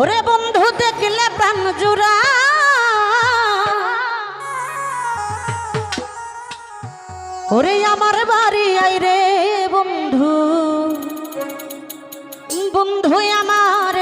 ওরে বন্ধু দেখলে প্রাণ জুড়া। ওরে আমার বাড়ি আই রে বন্ধু বন্ধু আমার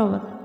olur.